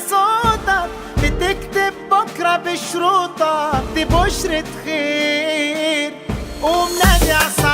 صوتك بتكتب بكرة بشروطك دي بشرة خير. قوم نادي عالصعيدي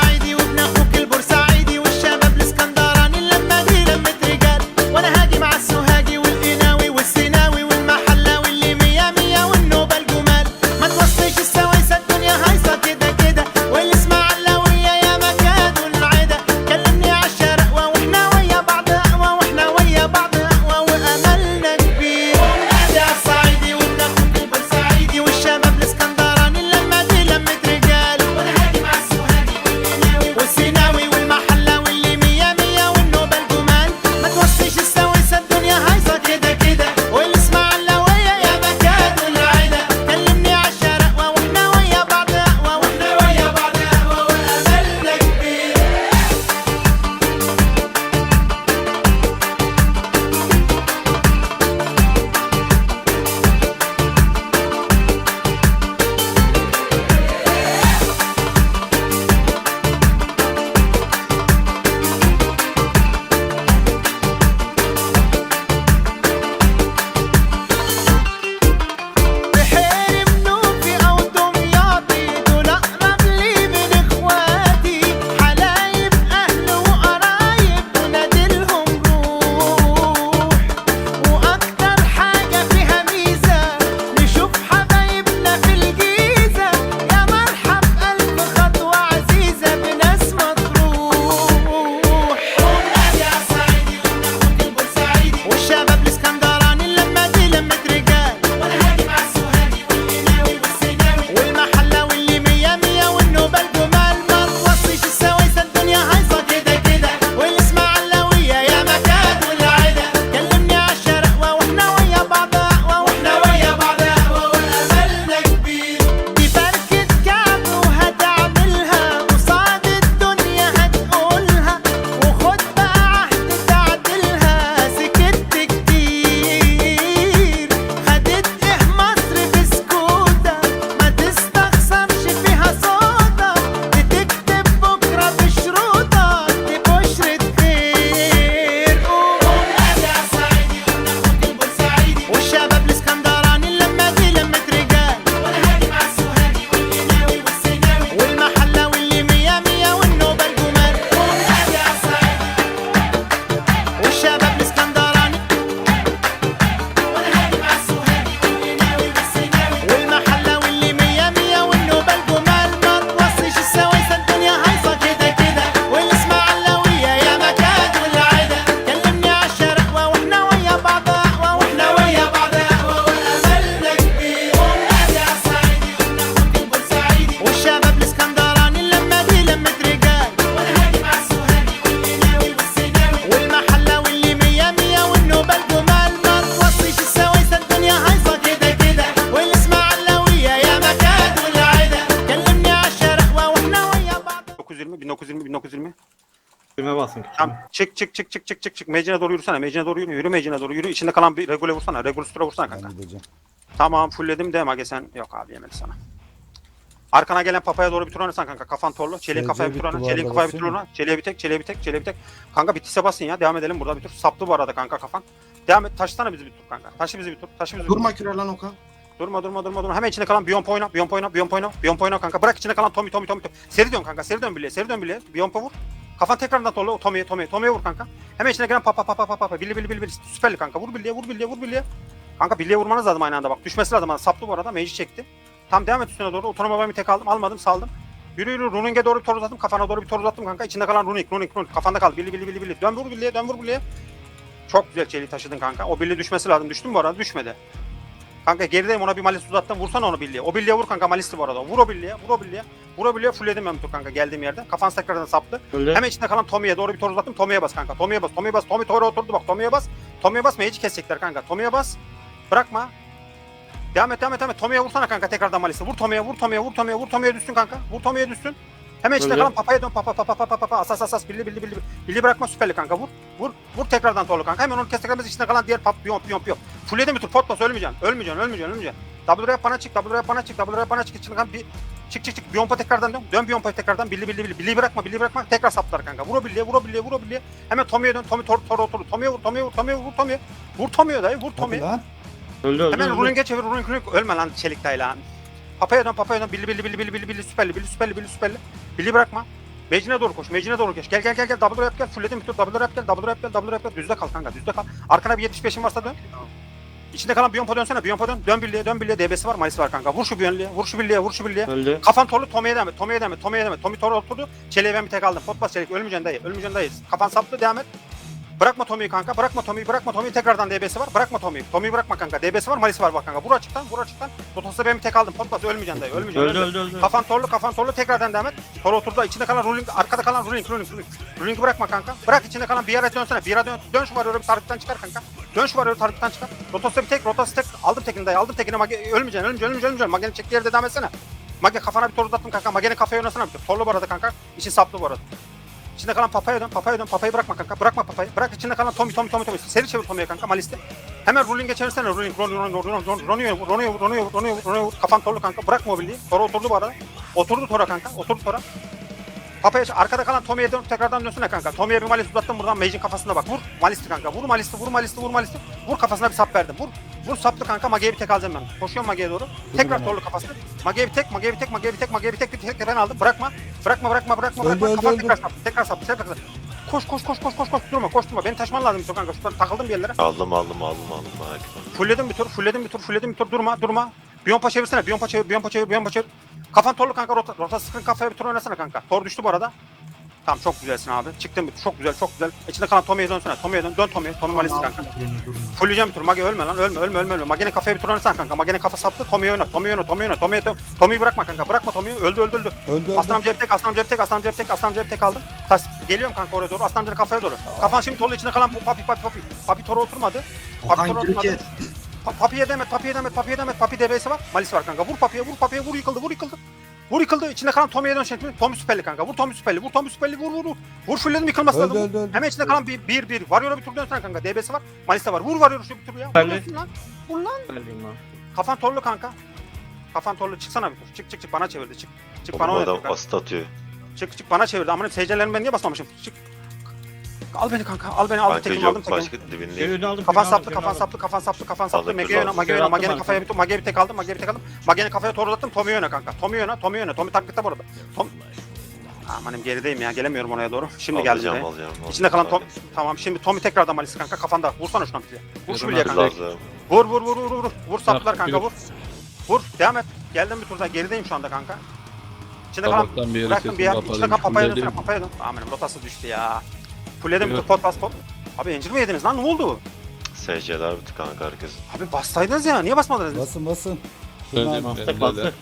Çık çık çık çık çık çık çık. Mecine doğru yürüsene. Mecine doğru yürü. Yürü mecine doğru yürü. İçinde kalan bir regule vursana. Regule süre vursana kanka. Ben gideceğim. Tamam fullledim de Mage sen. Yok abi yemedi sana. Arkana gelen papaya doğru bir tur oynasan kanka. Kafan torlu. Çeliğin kafaya bir tur oyna. Çeliğin kafaya bir tur oyna. Çeliğe bir tek. Çeliğe bir tek. Çeliğe bir tek. Kanka bittiyse basın ya. Devam edelim burada bir tur. Saplı bu arada kanka kafan. Devam et. Taşısana bizi bir tur kanka. Taşı bizi bir tur. Taşı bizi bir tur. Durma küre lan Okan. Durma durma durma durma. Hemen içinde kalan Biyomp oyna. Biyomp oyna. Biyomp oyna. Biyomp oyna kanka. Bırak içinde kalan Tommy Tommy Tommy. Tommy. Seri dön kanka. Seri dön birliğe. Seri dön birliğe. Biyomp'a vur. Kafan tekrardan torlu. Tommy'ye Tommy'ye. Tommy'ye vur kanka. Hemen içine gelen papa papa papa papa. Billi billi billi billi. Süperli kanka. Vur birliğe. Vur birliğe. Vur birliğe. Kanka birliğe vurmanız lazım aynı anda bak. Düşmesi lazım. Saplı bu arada. Mage'i çekti. Tam devam et üstüne doğru. Otonom babamı tek aldım. Almadım saldım. Yürü yürü. Runing'e doğru bir tor uzattım. Kafana doğru bir tor uzattım kanka. İçinde kalan Runing. Runing. Runing. Kafanda kal. Billi billi billi billi. Dön vur birliğe. Dön vur birliğe. Çok güzel çeliği taşıdın kanka. O birliğe düşmesi lazım. Düştü mü bu arada? Düşmedi. Kanka gerideyim ona bir malis uzattım. Vursana onu birliğe. O birliğe vur kanka malisti bu arada. Vur o birliğe. Vur o birliğe. Vur o birliğe. Fullledim ben bu kanka geldiğim yerde. Kafans tekrardan saptı. Öldü. Hemen içinde kalan Tommy'ye doğru bir tor uzattım. Tommy'ye bas kanka. Tommy'ye bas. Tommy'ye bas. Tommy Toro oturdu bak. Tommy'ye bas. Tommy'ye bas. Mage'i kesecekler kanka. Tommy'ye bas. Bırakma. Devam et devam et devam et. Tommy'ye vursana kanka tekrardan Malis'e. Vur Tommy'ye vur Tommy'ye vur Tommy'ye vur Tommy'ye düşsün kanka. Vur Tommy'ye düşsün. Hemen içinde Öyle. kalan papaya dön papa papa papa papa asas asas billi billi billi billi bırakma süperli kanka vur vur vur tekrardan torlu kanka hemen onu kes tekrardan içinde kalan diğer pap piyon piyon piyon fulledi mi tur pot bas ölmeyeceksin ölmeyeceksin ölmeyeceksin ölmeyeceksin rap bana çık rap bana çık rap bana çık içinde kalan bir Çık çık çık. Biyompa tekrardan dön. Dön Biyompa'ya tekrardan. Billi billi billi. Billi bırakma. Billi bırakma. Tekrar saplar kanka. Vur o billiye. Vur o billiye. Vur o billiye. Hemen Tommy'ye dön. Tommy tor tor otur. Tommy'ye vur. Tommy'ye vur. Tommy'ye vur. Tommy'ye. Vur Tommy'ye dayı. Vur Tommy'ye. lan. Öldü öldü. Hemen. Ruling'e çevir. Ruling Ruling. Ölme lan çelik dayı lan. Papaya dön. Papaya dön. Billi billi billi billi billi billi süperli. Billi süperli. Billi süperli. Billi bırakma. Mecine doğru koş. Mecine doğru koş. Gel gel gel gel. Double rap gel. Fullledim bir tur. Double rap gel. Double rap gel. Double rap gel. Düzde kal kanka. Düzde kal. Arkana bir 75'in varsa dön. İçinde kalan Biyompa dönsene. Biyompa dön. Dön birliğe. Dön birliğe. DB'si var. Malisi var kanka. Vur şu birliğe. Vur şu birliğe. Vur şu birliğe. Öldü. Kafan torlu Tommy'ye devam et. Tommy'ye devam et. Tommy'ye devam et. Tommy Toro oturdu. Çeleğe ben bir tek aldım. Pot bas çelik. Ölmeyeceksin dayı. Ölmeyeceksin dayı. Kafan saplı devam et. Bırakma Tommy'yi kanka. Bırakma Tommy'yi. Bırakma Tommy'yi. Tekrardan DB'si var. Bırakma Tommy'yi. Tommy'yi bırakma kanka. DB'si var. Malisi var bak kanka. Vur açıktan. Vur açıktan. Lotos'ta ben bir tek aldım. Pot bas. Ölmeyeceksin dayı. Ölmeyeceksin. Öldü öldü öldü. Kafan torlu, kafan torlu tekrardan devam et. Toro oturdu. İçinde kalan ruling, arkada kalan ruling, ruling, ruling. Ruling'i bırakma kanka. Bırak içinde kalan bir yere dönsene. Bir yere dön. Dön şu varyoru bir tariften çıkar kanka. Dön şu varyoru tariften çıkar. Rotos'ta bir tek, rotası tek. Aldım tekini dayı. Aldım tekini. Mage, ölmeyeceksin, ölmeyeceksin, ölmeyeceksin, ölmeyeceksin. Mage'nin çektiği yerde devam etsene. Mage kafana bir tor uzattım kanka. Mage'nin kafaya oynasana bir tor. Torlu bu arada kanka. İçin saplı bu arada. İçinde kalan papaya dön, papaya dön, papayı bırakma kanka. Bırakma papayı. Bırak içinde kalan Tommy, Tommy, Tommy, Tommy. Seri çevir Tommy'ye kanka Malis'te. Hemen ruling'e çevirsene. Ruling, ruling, ruling, ruling, ruling, Ronio'ya vur, Ronio'ya vur, Ronio'ya vur, Ronio'ya vur, Ronio'ya vur. Kafan torlu kanka. Bırakma o birliği. Tora oturdu bu arada. Oturdu Tora kanka. Oturdu Tora. Papaya arkada kalan Tommy'ye dön tekrardan dönsene kanka. Tommy'ye bir malis uzattım buradan Mage'in kafasına bak. Vur malisti kanka. Vur malisti, vur malisti, vur malisti. Vur kafasına bir sap verdim. Vur. Vur saplı kanka. Mage'ye bir tek alacağım ben. Koşuyorum Mage'ye doğru. Tekrar torlu kafasına. Mage'ye bir tek, Mage'ye bir tek, Mage'ye bir tek, Mage'ye bir tek, bir tek ben aldım. Bırakma. Bırakma, bırakma, bırakma, Öldü, bırakma. öldü, Kafa öldü. tekrar sap. Tekrar sap. Tekrar sap. Koş koş koş koş koş koş durma koş durma. Beni taşman lazım bir kanka. Şuradan takıldım bir yerlere. Aldım aldım aldım aldım etme. Fulledim bir tur, fulledim bir tur, fulledim bir tur. Durma, durma. Biyompa çevirsene. Biyompa çevir, biyompa çevir, biyompa çevir. Kafan torlu kanka. Rota, rota sıkın kafaya bir tur oynasana kanka. Tor düştü bu arada. Tamam çok güzelsin abi. Çıktın bir. Çok güzel, çok güzel. İçinde kalan Tommy'ye dönsene. Tommy'ye dön. Dön Tommy'ye. Tommy Malisi kanka. Fulleyeceğim bir tur. Mage ölme lan. Ölme, ölme, ölme. ölme. Mage'nin kafaya bir tur oynasana kanka. Mage'nin kafa saptı. Tommy'ye oyna. Tommy'ye oyna. Tommy'ye oyna. Tommy'ye dön. Tommy'yi bırakma kanka. Bırakma Tommy'yi. Öldü, öldü, öldü. Öldü öldü. Aslan cep tek, aslan cep tek, aslan cep tek, aslan cep tek aldım. Tas geliyorum kanka oraya doğru. Aslan amcanın kafaya doğru. Kafan şimdi torlu içinde kalan bu papi papi papi. Papi toru oturmadı. Papi toru oturmadı. Pa- Papiye demet, papiye demet, papiye demet, papi DB'si var. Malisi var kanka. Vur papiye, vur papiye, vur yıkıldı, vur yıkıldı. Vur yıkıldı. İçinde kalan Tommy'ye dön şeklinde. Tommy süperli kanka. Vur Tommy süperli. Vur Tommy süperli. Vur vur vur. Vur fulledim yıkılması Öldü, lazım. Öldü, öldü. Hemen içinde kalan bir bir bir. Varıyor'a bir tur dönsene kanka. DB'si var. Malisi de var. Vur varıyor şu bir tur ya. Vur dönsün lan. Vur lan. Kafan torlu kanka. Kafan torlu. Çıksana bir tur. Çık çık çık bana çevirdi. Çık. Çık bana oynatıyor adam kanka. asit atıyor. Çık çık bana çevirdi. Amına seyircilerimi ben niye basmamışım? Çık. Al beni kanka. Al beni. Al Kanka tekimi aldım yok tekimi. başka dibindeyim. Geri aldım. Kafan aldım, saplı, kafan aldım. saplı, kafan saplı, kafan saplı. Aldık. Mage'ye oyna, Attım Mage'nin ben kafaya bir Mage'ye bir tek aldım, Mage'ye bir tek aldım. Mage'nin kafaya doğru uzattım, Tommy'ye oyna kanka. Tommy'ye oyna, Tommy'ye oyna. Tommy taklıkta bu arada. Tom... Amanım gerideyim ya, gelemiyorum oraya doğru. Şimdi geldim alacağım alacağım. İçinde kalan Tom... Tamam, şimdi Tommy tekrardan malisi kanka kafanda. Vursana şuna bir Vur şu bilye kanka. Lazım. Vur, vur, vur, vur, vur. Vur saplar kanka, vur. Vur, devam et. Geldim bir turda, gerideyim şu anda kanka. İçinde kalan... Tabaktan bir yere Bıraktım bir yer. İçinde kalan papaya dönsene, kapadım. papaya dön. Amirim rotası düştü ya. Tur Evet. pot bas pot. Abi encir mi yediniz lan? Ne oldu? SC'ler bitti kanka herkes. Abi bassaydınız ya, niye basmadınız? Basın basın. Turna- benim Tek bastı.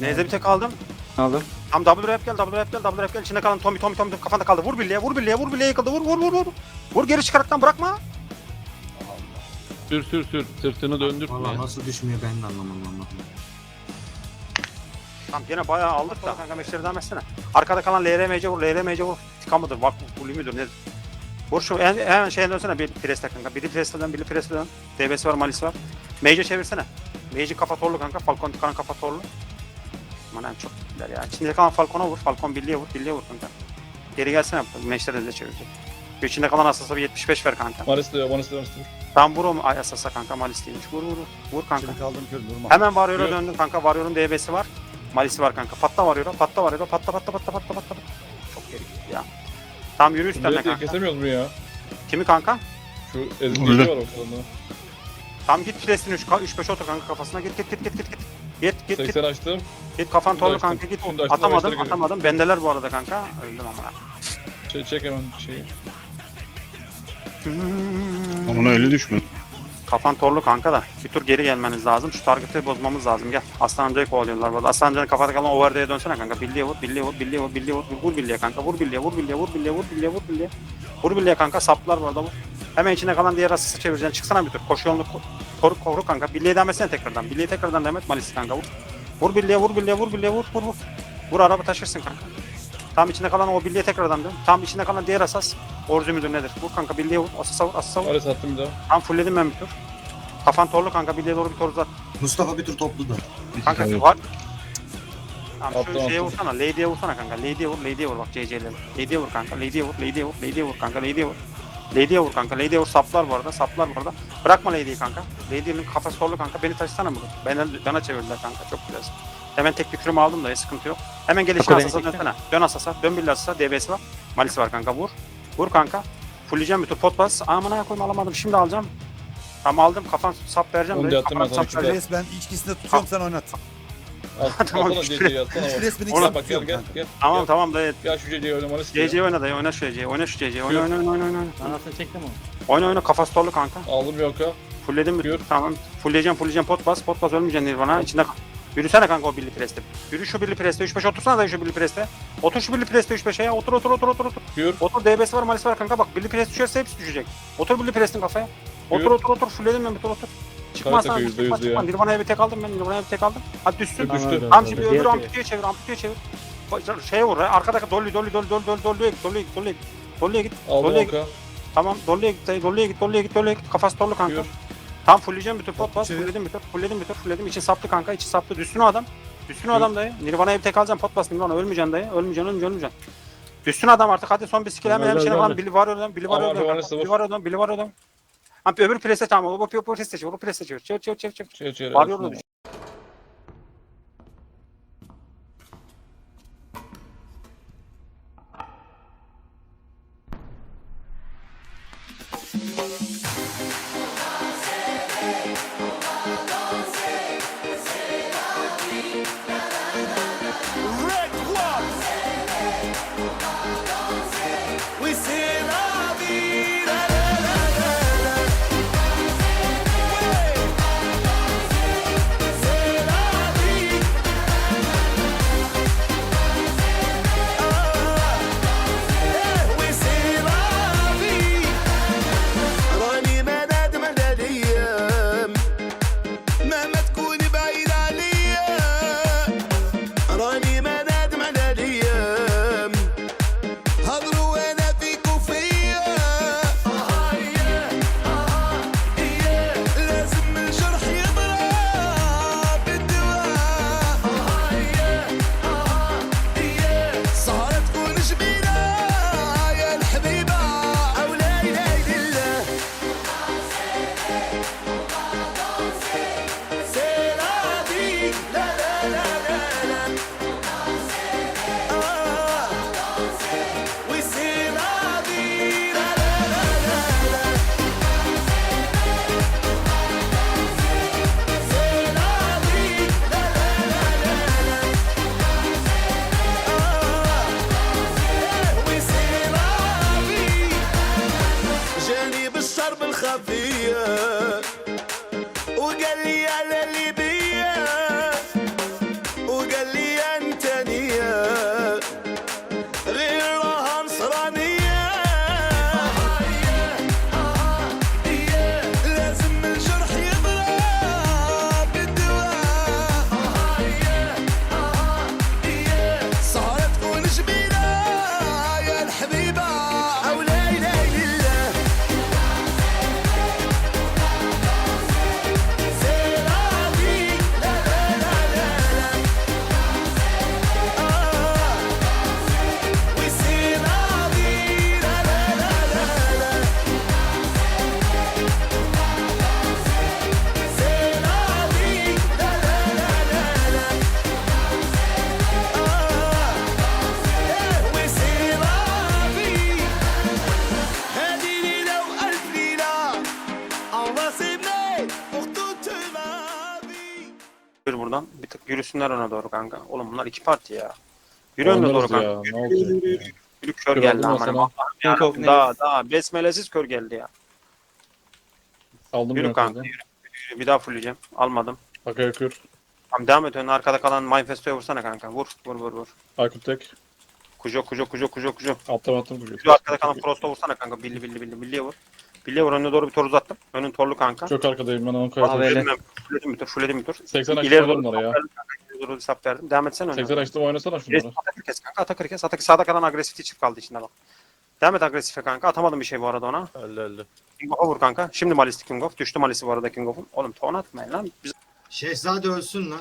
Neyse bir tek aldım. Aldım. Tam double rap gel, double rap gel, double rap gel. İçinde kalan Tommy, Tommy, Tommy kafanda kaldı. Vur birliğe, vur birliğe, vur birliğe yıkıldı. Vur, vur, vur, vur. Vur geri çıkaraktan bırakma. Sür sür sür. Sırtını döndürtme. Valla nasıl düşmüyor ben de anlamadım anlamadım. Tamam gene bayağı aldık da kanka meşleri devam etsene. Arkada kalan LRMC vur, LRMC vur. Tika mıdır, vak kulü müdür nedir? Vur şu en, hemen şeye dönsene bir preste kanka. Biri preste dön, biri preste dön. DB'si var, malisi var. Mage'e çevirsene. Mage'in kafa torlu kanka. Falcon kalan kafa torlu. Aman en çok gider ya. İçinde kalan Falcon'a vur. Falcon birliğe vur, birliğe vur kanka. Geri gelsene. Meşleri de çevirecek. İçinde kalan Asas'a bir 75 ver kanka. Maris diyor, Maris diyor. Tam vur o Asas'a kanka Malis değilmiş. Vur vur vur. Vur kanka. Şimdi kaldım kör durma. Hemen Warrior'a Yok. döndüm kanka. Warrior'un DB'si var. Malisi var kanka. Patla Warrior'a. Patla Warrior'a. Patla patla patla patla patla. Çok geri gitti ya. Tam yürü üstlerine kanka. kesemiyoruz mu ya? Kimi kanka? Şu ezikliği var ortada. Tam git Filistin 3 3 5 otur kanka kafasına git git git git git git. Git git git 80 açtım. git kafan torlu kanka git. Açtım, Atamadım atamadım. Bendeler bu arada kanka. Öldüm ama. Çek, çek hemen şeyi. Ona öyle düşme. Kafan torlu kanka da bir tur geri gelmeniz lazım. Şu target'i bozmamız lazım. Gel. Aslan amcayı kovalıyorlar burada. Aslan amcanın kafada kalan overde'ye dönsene kanka. Billiye vur, billiye vur, billiye vur, billiye vur. Vur billiye kanka. Vur billiye, vur billiye, vur billiye, vur billiye, vur billiye. Vur billiye kanka. Saplar burada vur. Hemen içine kalan diğer asısı çevireceksin. Çıksana bir tur. Koşu yolunu ko- koru, koru kanka. Billiye devam tekrardan. Billiye tekrardan devam et. Malisi kanka vur. Vur billiye, vur billiye, vur billiye, vur, vur, vur. Vur araba taşırsın kanka. Tam içinde kalan o billiye tekrardan dön. Tam içinde kalan diğer asas. Orzu müdür nedir? Vur kanka billiye vur. Asasa vur, asasa vur. Maris attım bir daha. Tam fullledim ben bir tur. Kafan torlu kanka bilye doğru bir tur uzat. Mustafa bir tur toplu da. Kanka var. Tamam şu Attım, şeye attım. vursana. Lady'ye vursana kanka. Lady'ye vur. Lady'ye vur bak CC'leri. Lady'ye vur kanka. Lady'ye vur. Lady'ye vur. Lady'ye vur kanka. Lady'ye vur. Lady'ye vur kanka. Lady'ye vur. Saplar bu arada. Saplar bu arada. Bırakma Lady'yi kanka. Lady'nin kafası sollu kanka. Beni taşısana bunu. Bana, bana çevirdiler kanka. Çok güzel. Hemen tek bir kürümü aldım da ya, sıkıntı yok. Hemen gelişine asasa dönsene. Dön asasa. Dön bir asasa. DB'si var. Malisi var kanka. Vur. Vur kanka. Fulleyeceğim bir tur pot bas. Amına koyayım alamadım. Şimdi alacağım. Tamam aldım. Kafan sap vereceğim. Onu da attım ben sana. Reis ben içkisinde tutuyorum sen oynat. Tamam. CC'yi Ona Gel ikisini bak gel gel. Tamam tamam dayı. Gel şu CC'yi oynamanı istiyor. CC oyna dayı. Oyna şu CC. Oyna şu CC. Oyna oyna oyna oyna. oyna. Anasını çektim mi? Oyna oyna kafası dolu kanka. Aldım yoka. Fullledim mi? Yürü. Tamam. Fullleyeceğim fullleyeceğim pot bas. Pot bas ölmeyeceksin Nirvana. İçinde kal. Yürüsene kanka o birli preste. Yürü şu birli preste. 3-5 otursana da şu birli preste. Otur şu birli preste 3-5'e ya. Otur otur otur otur otur. Yürü. Otur DB'si var malisi var kanka bak. Birli preste düşerse hepsi düşecek. Otur birli prestin kafaya. Otur Yürü. otur otur. Fullledim ben bir tur otur. Çıkma Kare sana. yüzde Çıkma yüz çıkma. ya. Nirvana'ya bir tek aldım ben. Nirvana'ya bir tek aldım. Hadi düşsün. Düştü. Tamam şimdi Diğer öbür amputeye çevir. Amputeye çevir. Şeye vur. Arkadaki dolly dolly dolly dolly dolly dolly'ye git. Dolly'ye git. Dolly'ye git. Dolly'ye git. Aldım yoka. Tamam dolly'ye git. dayı, Dolly'ye git. Dolly'ye git. Dolly'ye git. Kafası dolu kanka. Yürü. Tamam fullleyeceğim bir tur pot bas. Çevir. Fullledim bir tur. Fullledim tur. Fullledim. İçi saplı kanka. içi saplı. Düşsün o adam. Düşsün o adam dayı. Nirvana'ya bir tek alacağım. Pot bas Nirvana. Ölmeyeceksin dayı. Ölmeyeceksin. Ölmeyeceksin. Ölmeyeceksin. Düşsün adam artık. Hadi son bir skill hemen hemen öyle. falan. Bili var oradan. Bili var oradan. Var. Bili var oradan. Bili var oradan. Abi öbür preste tamam. O bu preste çevir. O preste çevir. Çevir çevir çevir. çevir. Şey çevir. Varıyor atsana. Buradan. Bir tık yürüsünler ona doğru kanka. Oğlum bunlar iki parti ya. Yürü önüne doğru Oynarız kanka. ya, Yürü, ne yürü, olacak yürü, ya? yürü. Yürü kör geldi Allah'ım. King of Daha daha besmelesiz kör geldi ya. Aldım Yürü kanka yürü. yürü. Bir daha fullleyeceğim. Almadım. Akaya kür. Tamam devam et. Önüne arkada kalan manifestoya vursana kanka. Vur vur vur vur. Aykut tek. Kujo kujo kujo kujo kujo. Attım attım kucu. Kujo arkada kalan Frost'a vursana kanka. Billi billi billi billiye vur. Billiye vur önüne doğru bir tor uzattım. Önün torlu kanka. Çok arkadayım ben onu kayıtım. Böyle. Fulledim ben. Fulledim bir tur. Fulledim bir tur. 80 açtım İleri oynarım doğru onlara ya. İleri doğru sap verdim. Devam etsene önüne. 80 açtım oynasana Res şunları. atakır kes kanka atakır kes. Atakır sağda kalan agresif çift kaldı içinde bak. Devam et agresife kanka. Atamadım bir şey bu arada ona. Öldü öldü. King of'a vur kanka. Şimdi Malis'ti King of. Düştü Malis'i bu arada King of'un. Oğlum ton atmayın lan. Biz Şehzade ölsün lan.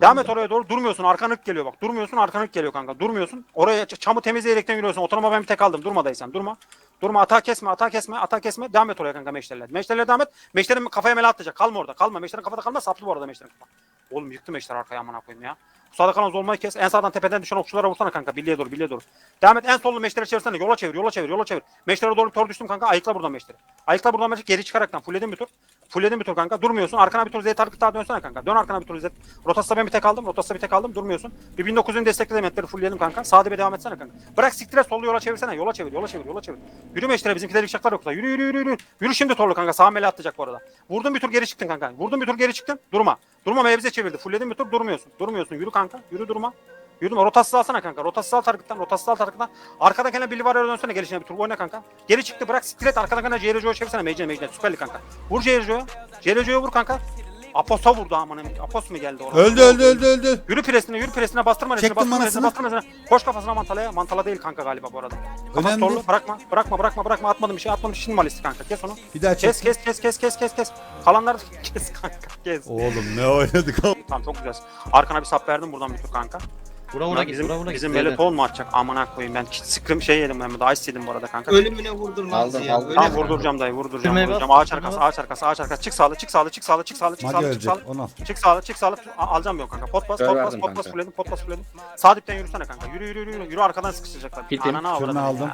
Devam et oraya doğru durmuyorsun. Arkanık geliyor bak. Durmuyorsun arkanık geliyor kanka. Durmuyorsun. Oraya ç- çamı temizleyerekten yürüyorsun. Otonoma ben bir tek aldım. Durma dayı sen. Durma. Durma hata kesme hata kesme hata kesme. Devam et oraya kanka meşterler. Meşterlere devam et. Meşterin kafaya mele atlayacak. Kalma orada. Kalma. Meşterin kafada kalma. Saplı bu arada meşterin kafa. Oğlum yıktı meşter arkaya amına koyayım ya. Sağda kalan zolmayı kes. En sağdan tepeden düşen okçulara vursana kanka. Birliğe doğru, birliğe doğru. Devam et. En sollu meştere çevirsene. Yola çevir, yola çevir, yola çevir. Meştere doğru tor düştüm kanka. Ayıkla buradan meşteri. Ayıkla buradan meşteri. Geri çıkaraktan. Fulledin bir tur. Fulledin bir tur kanka. Durmuyorsun. Arkana bir tur Z target daha dönsene kanka. Dön arkana bir tur Z. Rotas'ta ben bir tek aldım. Rotas'ta bir tek aldım. Durmuyorsun. Bir 1900'ün destekli demetleri fullledim kanka. Sağda bir devam etsene kanka. Bırak siktire sollu yola çevirsene. Yola çevir, yola çevir, yola çevir. Yürü meştere. Bizimkiler yıkacaklar yoksa. Yürü yürü yürü yürü. Yürü şimdi torlu kanka. Sağ mele atlayacak bu arada. Vurdun bir tur geri çıktın kanka. Vurdun bir tur geri çıktın. Durma. Durma mevze çevirdi. Fulledin bir tur durmuyorsun. Durmuyorsun. Yürü kanka. Yürü durma. Yürüdüm. Rotasız alsana kanka. Rotasız al targettan. Rotasız al targettan. Arkadan gelen Billy Warrior'a dönsene gelişine bir tur oyna kanka. Geri çıktı bırak siktir et. Arkadan gelen Jailer Joe'ya çevirsene. Mecine Mecine. Süperli kanka. Vur Jailer Joe'ya. Jailer Joe'ya vur kanka. Apos'a vurdu amına. Apos mu geldi oraya? Öldü öldü öldü öldü. Yürü presine, yürü presine, bastırma resine, Çektim bastırma resine, manasını. bastırma resine. Koş kafasına mantalaya. Mantala değil kanka galiba bu arada. Kafası Önemli torlu. değil. Bırakma, bırakma, bırakma, bırakma. Atmadım bir şey, atmadım. Şimdi malisti kanka. Kes onu. Bir daha Kes, çek. kes, kes, kes, kes, kes, kes. Kalanlar kes kanka. Kes. Oğlum ne oynadık Tamam çok güzel. Arkana bir sap verdim buradan bir tur kanka. Vura vura Lan git bizim vura vura git. bizim Beyler. Meleton mu atacak? Amına koyayım ben sıkım şey yedim ben de ice yedim bu arada kanka. Ölümüne vurdurmaz Aldım, ya. aldım. Tamam Ölümüne- vurduracağım dayı vurduracağım Sürmeye vurduracağım. bas, Ağaç arkası bas. ağaç arkası ağaç arkası çık sağlı çık sağlı çık sağlı çık sağlı çık Magi sağlı çık ölecek. sağlı. Onu al. Çık sağlı çık sağlı A- alacağım yok kanka. Pot bas Ver pot bas verdim pot bas kanka. fulledim pot bas fulledim. Sağ dipten yürüsene kanka. Yürü yürü yürü yürü. Arkadan sıkıştıracaklar. Gittim. Ananı Şunu avradım aldım.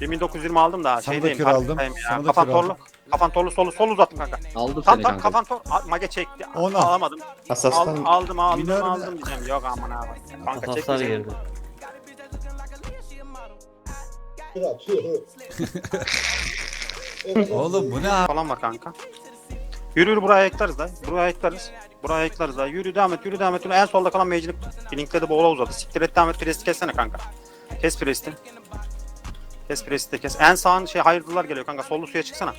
ya. 1920 aldım da Sana da şeydeyim. kür aldım. parktayım ya. Sana da Kafan kür torlu. aldım. Kafan torlu solu sol uzattım kanka. Aldım Tam seni tam kanka. kafan tor. A- Mage çekti. Onu. Alamadım. Al, Asastan aldım aldım Minör bir aldım diyeceğim. Yok aman abi. Kanka Hasar girdi. Oğlum bu ne falan var kanka. Yürü yürü buraya eklarız da. Buraya eklarız. Buraya eklarız da. Yürü devam et yürü devam et. Yürü. En solda kalan mecini linkledi boğula uzadı. Siktir et devam et. Presti kessene kanka. Kes presti. Kes presti de kes. En sağın şey hayırlılar geliyor kanka. Sollu suya çıksana.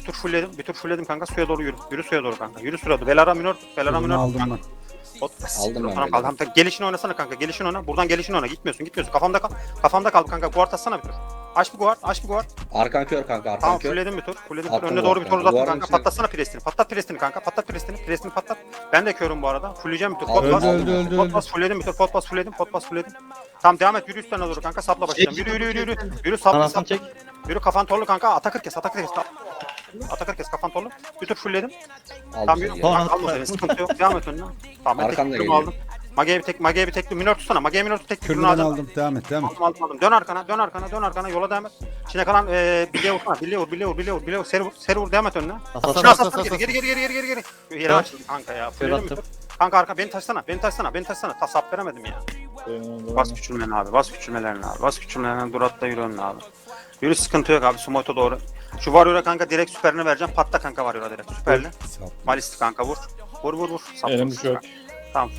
Bir tur fullledim. Bir tur fullledim kanka. Suya doğru yürü. Yürü suya doğru kanka. Yürü suya doğru. Velara minör. Velara Bunu minör. aldım ben. Ot, Aldım ben Tamam, tamam, tamam. Gelişini oynasana kanka. Gelişini oyna. Buradan gelişini oyna. Gitmiyorsun gitmiyorsun. Kafamda kal. Kafamda kal kanka. Guard atsana bir tur. Aç bir guard. Aç bir guard. Arkan kör kanka arkan Tamam kör. fulledim bir tur. Fulledim bir tur. Önüne doğru bir tur uzattım kanka. Patlatsana prestini. Patlat prestini kanka. Patlat prestini. Prestini patlat. Ben de körüm bu arada. Fulleyeceğim bir tur. Pot bas. Pot bas fulledim bir tur. Pot bas fulledim. Pot bas fulledim. Tamam devam et. Yürü üstten doğru kanka. Sapla başlayacağım. Yürü yürü yürü yürü. Yürü sapla sapla. Yürü kafan torlu kanka. Atakır kes. Atakır kes. Atakır kes kafan torlu. Bir tur fullledim. Tamam Aldım yürü. Tamam. Bak, alma seni. Sıkıntı yok. Devam et önüne. Tamam ben tek geliyor. aldım. Mage'ye bir tek, Mage'ye bir tekli. Minör tutsana. Mage'ye minör tut. Tek Kürünü alacağım. aldım. Devam et devam et. Aldım aldım aldım. Dön arkana, dön arkana, dön arkana. Yola devam et. İçine kalan eee bilye vursana. Bilye vur, bilye vur, bilye vur, bilye vur. Seri vur, seri vur. Devam et önüne. Asas Şuna asas asasana asas. geri, geri, geri, geri, geri, geri. Yere açtım kanka ya. Kör Fulledim mi? attım. Kanka arka beni taşsana, beni taşsana, beni taşsana. Ta sap veremedim ya. Bas küçülmelerini abi, bas küçülmelerini abi. Bas küçülmelerini dur atla yürü önüne abi. Yürü sıkıntı yok abi, Sumoto doğru. Şu Warrior'a kanka direkt süperini vereceğim. Patla kanka Warrior'a direkt. Süperli. Malisti kanka vur. Vur vur vur. Sap Elim vur. düşüyor. Tamam.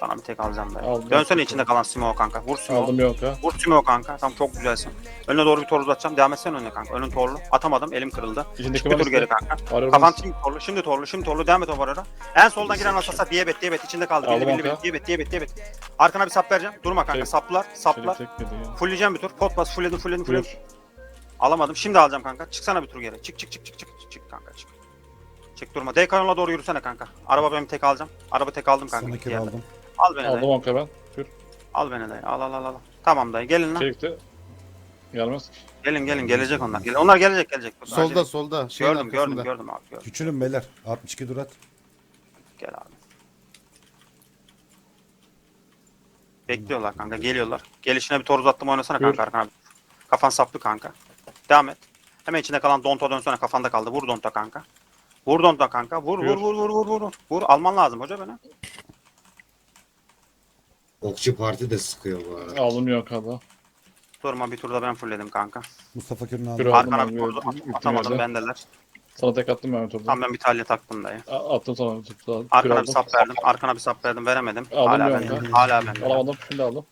Sana bir tek alacağım ben. Aldım. Dönsene içinde kalan Simo kanka. Vur Simo. Aldım yok ha. Vur Simo kanka. Tamam çok güzelsin. Önüne doğru bir tor uzatacağım. Devam etsene önüne kanka. Önün torlu. Atamadım. Elim kırıldı. İçindeki Bir tur geri kanka. Var Kafan şimdi torlu. Şimdi torlu. Şimdi torlu. Devam et o varara. En soldan giren asasa diyebet diyebet. içinde kaldı. Aldım Billi billi kanka. billi. Diyebet diyebet diyebet. Arkana bir sap vereceğim. Durma kanka. Şey- Saplar. Saplar. Ya. Fulleyeceğim bir tur. Pot bas. Fullledim fullledim fullledim. Buyur. Alamadım. Şimdi alacağım kanka. Çıksana bir tur geri. Çık çık çık çık çık. Çık kanka çık. Çık durma. D kanala doğru yürüsene kanka. Araba benim tek alacağım. Araba tek aldım kanka. Sana gitti kür yerden. aldım. Al beni Aldım dayı. onka ben. Kür. Al beni dayı. Al al al al. Tamam dayı. Gelin lan. Çekti. Gelmez ki. Gelin gelin gelecek onlar. Gel- Onlar gelecek gelecek. Solda Acele- solda. Şeyin Gördüm gördüm arkasında. gördüm abi gördüm. Küçülün beyler. 62 durat. Gel abi. Bekliyorlar kanka geliyorlar. Gelişine bir tor uzattım oynasana Buyur. kanka arkana. Kafan saplı kanka. Devam et. Hemen içinde kalan Donta dönsene kafanda kaldı. Vur Donta kanka. Vur Donta kanka. Vur vur Buyur. vur vur vur vur. Vur Vur alman lazım hoca beni. Okçu parti de sıkıyor bu arada. Aldım yok ha Durma bir turda ben fullledim kanka. Mustafa Kürünü Kür aldım. aldım Arkana ben. bir bir- bir- at- atamadım yerde. bendeler. Sana tek attım ben turda. Tam ben bir talya taktım dayı. A- Attım sana. Tuttu. Kür Arkana bir sap verdim. Arkana bir sap verdim. Veremedim. Aldım Hala bir bende. anda. Hala bende. Alamadım. Şimdi aldım.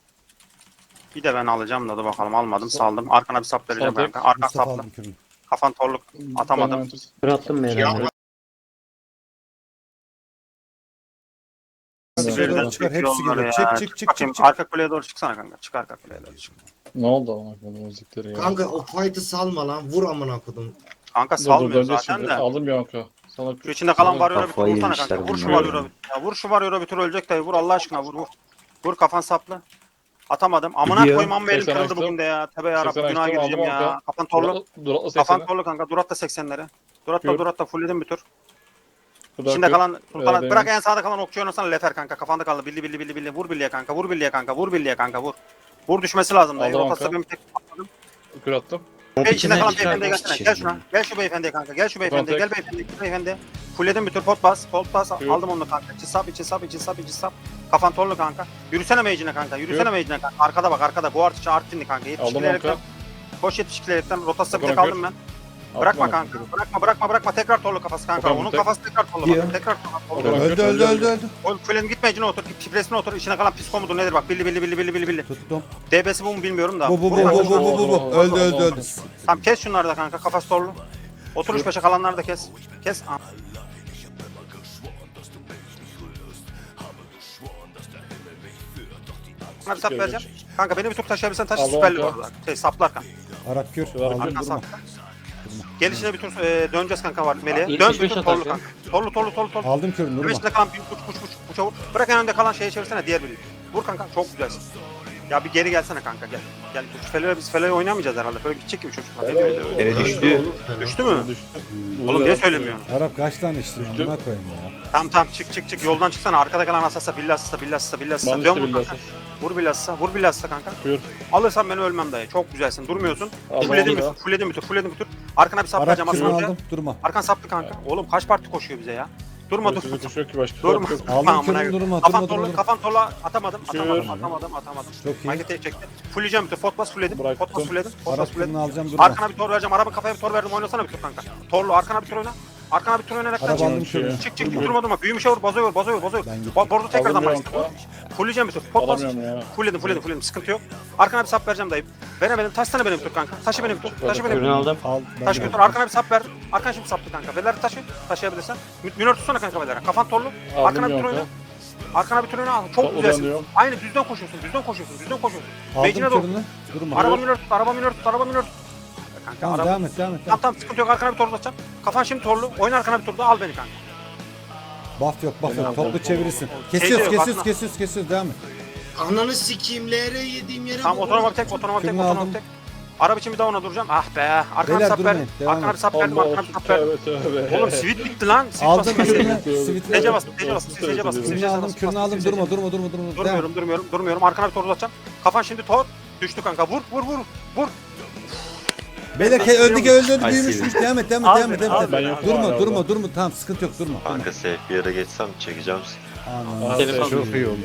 Bir de ben alacağım da dur bakalım almadım saldım. Arkana bir sap vereceğim kanka. Arka Mustafa saplı. Kafan torluk. Atamadım. Ben- Kür attım. Şuradan çıkar, hepsi geliyor. Çık, çık, çık, Bakayım, çık, çık. Arka kuleye doğru çıksana kanka. Çık arka kuleye doğru çık. Ne oldu ama bu müzikleri ya? Kanka o fight'ı salma lan. Vur amına kodum. Kanka Dur, dur, salmıyor döneceğiz zaten şimdi. de. Aldım yok ha. Sana Şu içinde kalan varıyor bir tur Kafayı vursana yemişler kanka. Vur şu bunlar varıyor bir. Ya vur şu varıyor bir tur ölecek dayı. Vur Allah aşkına vur vur. Vur kafan saplı. Atamadım. Amına Gidiyor. koyayım amma elim 80 kırıldı açtım. bugün de ya. Tebe ya 80 Rabbi günah açtım, gireceğim aldım ya. Kafan torlu. Duratla Kafan 80'i. torlu kanka. Durat da 80'lere. Durat da durat da fullledim bir tur. Dudak İçinde kalan Evet, bırak en sağda kalan okçu oynasana Lefer kanka. Kafanda kaldı. Billi billi billi billi. Vur billiye kanka. Vur billiye kanka. Vur billiye kanka. Vur. Vur düşmesi lazım. Aldım Rotası kanka. ben bir tek atmadım. Kür attım. Ve içinde kalan beyefendiye gelsene. Gel şuna. Gel şu beyefendiye kanka. Gel şu beyefendiye. Gel beyefendi. Gel beyefendi. Fullledim bir tur pot bas. Pot bas. Aldım onu kanka. İçi sap, içi sap, içi sap, içi sap. Kafan torlu kanka. Yürüsene mecine kanka. Yürüsene Yok. mecine kanka. Arkada bak arkada. Guard içi Artvinli kanka. Aldım 72'lerekten. kanka. Koş 72'lerekten. Rotası bir tek aldım ben. Bırakma kanka. Bırakma bırakma bırakma. Tekrar torlu kafası kanka. Onun tek- kafası tekrar torlu Diyor. bak. Tekrar torlu. Bakalım. Öldü öldü öldü öldü. Oğlum kulenin gitme içine otur. Pipresine otur. İçine kalan psiko mudur nedir bak. Billi billi billi billi billi billi. Tuttum. DB'si bu mu bilmiyorum da. Bu bu bu Vur kanka bu bu bu bu bu. Öldü öldü öldü. Tamam kes şunları da kanka kafası torlu. Oturuş peşe kalanları da kes. Kes. Aa. Sana bir sap vereceğim. Kanka beni bir tur taşıyabilsen taşı Aldım süperli kanka. orada. Şey saplar kanka. Arap kür. Şurada Aldım Arka durma. Gelişine bir tur e, döneceğiz kanka var Melih'e. Dön 75 bir tur torlu atarken. kanka. Torlu torlu torlu torlu. Aldım kürünü Bir durma. içinde kalan bir uç uç uç uça vur. Bırak en önde kalan şeye çevirsene diğer biri. Vur kanka çok güzelsin. Ya bir geri gelsene kanka gel. Gel bu Feler'e biz Feler'e oynamayacağız herhalde. Böyle gidecek gibi çocuklar. Ne diyor? Eve düştü. Düştü mü? Düştü. Oğlum niye söylemiyorsun? Arap kaç tane içtin? Buna koyayım ya. Tamam tamam çık çık çık yoldan çıksana arkada kalan asasa billassa billassa billassa Bana dön işte vur kanka. billası. Vur billassa vur billassa kanka. Kür. Alırsan ben ölmem dayı çok güzelsin durmuyorsun. Aldım Fulledim bir tur fulledim bir tur fulledim bir tur. Arkana bir saplayacağım az önce. aldım. Durma. Arkan saplı kanka. Oğlum kaç parti koşuyor bize ya? Durma dur. Dur. Düşüyor ki başka. Durma. Yok. Aldım Amına kürünü koyayım. durma. Kafan Durma torla, durma. kafan torla atamadım, atamadım, Kür. atamadım, atamadım. Çok iyi. Tek çekti. Fulleyeceğim bir tur, Fotbas fullledim, Bıraktım. Fotbas fullledim, Fotbas fullledim. alacağım durma. Arkana bir tor vereceğim, araba kafaya bir tor verdim, oynasana bir tur kanka. Torlu, arkana bir tur oyna. Arkana bir tur oynayarak Arap çık. kürünü. Çık çık, durma durma. Büyümüşe vur, bozuyor, bozuyor, bozuyor. Ben gittim. Bo Bordo tekrardan Alamıyorum başla. kanka. Fulleyeceğim bir tur, Fotbas. Alamıyorum ya. Fullledim, fullledim, fullledim, sıkıntı yok. Arkana bir sap vereceğim dayı. Veremedim, taşsana benim tur kanka. Taşı benim tur, taşı benim Ürünü tur. aldım. Al. Ben Taş de götür, aldım. arkana bir sap verdim. Arkana şimdi saptı kanka. Veleri taşı, taşıyabilirsen. Mü- Minör tutsana kanka veleri. Kafan torlu. Aldım Arkana bir tur oyna. ya. Arkana bir tur oyna. Çok Toplu güzelsin. dönüyorum. Aynı düzden koşuyorsun, düzden koşuyorsun, düzden koşuyorsun. Mecine Aldım doğru. kürünü. Durma. Araba minör tut, araba minör tut, araba minör tut. Kanka Tamam araba... devam et devam et. Tamam tamam sıkıntı yok arkana bir torlu atacağım. Kafan şimdi torlu. Oyna arkana bir turda al beni kanka. Buff yok buff yok. Toplu çevirirsin. Kesiyoruz diyor, kesiyoruz bakma. kesiyoruz kesiyoruz. Devam et. Ananı sikeyim LR yediğim yere Tamam bak. otonoma bir tek, otonoma bir tek, Kürünü otonoma aldım. tek. Araba için bir daha ona duracağım. Ah be. Arkana bir Beyler sap durmayın, verdim. devam Arkana bir sap verdim, arkana bir sap verdim. Tövbe. Oğlum sivit bitti lan. Sivit Aldım kürünü. Sivit- Sivit. Sece bastım, sece bastım, sece bastım. Kürünü aldım kürünü aldım. Durma durma durma durma. Devam. Durmuyorum, durmuyorum, durmuyorum. Arkana bir torlu atacağım. Kafan şimdi tor. Düştü kanka. Vur, vur, vur. Vur. Beyler ke- öldü öldü öldü büyümüş. büyümüş. Devam et devam et devam et. devam et. Durma durma durma tamam sıkıntı yok durma. Kanka safe bir yere geçsem çekeceğim seni. Anam. Telefon. Çok iyi oldu.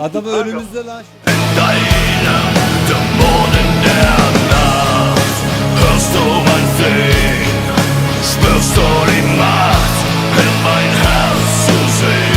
Adamı önümüzde lan. Hörst du mein Flehen? Spürst du die Macht in mein Herz zu sehen?